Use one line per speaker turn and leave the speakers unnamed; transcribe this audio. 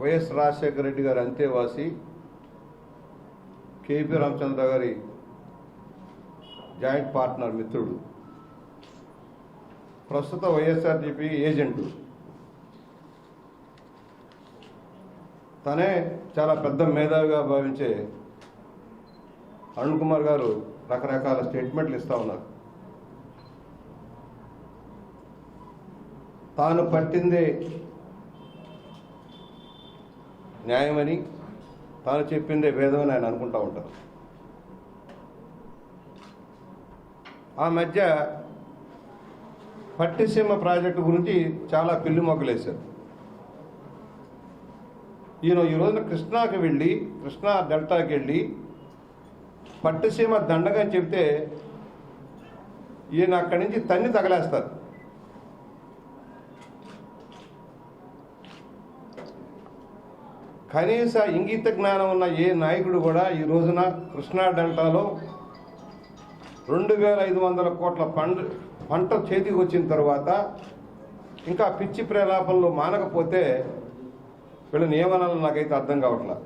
YS Rajasekhara Reddy గారి అంతేవాసి KP Ramachandra గారి joint partner మిత్రుడు. ప్రస్తుత వైఎస్ఆర్జీపీ ఏజెంటు. తనే చాలా పెద్ద మేధావిగా భావించే అరుణ్ కుమార్ గారు రకరకాల స్టేట్మెంట్లు ఇస్తా ఉన్నారు. తాను పట్టింది న్యాయమని తాను చెప్పిందే వేదమని ఆయన అనుకుంటా ఉంటారు. ఆ మధ్య పట్టిసీమ ప్రాజెక్టు గురించి చాలా పిల్లి మొగ్గలేశారు. ఈయన ఈ రోజున కృష్ణాకి వెళ్ళి కృష్ణా డెల్టాకి వెళ్ళి పట్టిసీమ దండగా చెప్తే ఈయన అక్కడి నుంచి తన్ని తగలేస్తారు. కనీస ఇంగిత జ్ఞానం ఉన్న ఏ నాయకుడు కూడా ఈ రోజున కృష్ణా డెల్టాలో రెండు వేల ఐదు వందల కోట్ల పంట పంట చేతికి వచ్చిన తర్వాత ఇంకా పిచ్చి ప్రేలాపనలు మానకపోతే వీళ్ళ నియమనాలు నాకైతే అర్థం కావట్లా.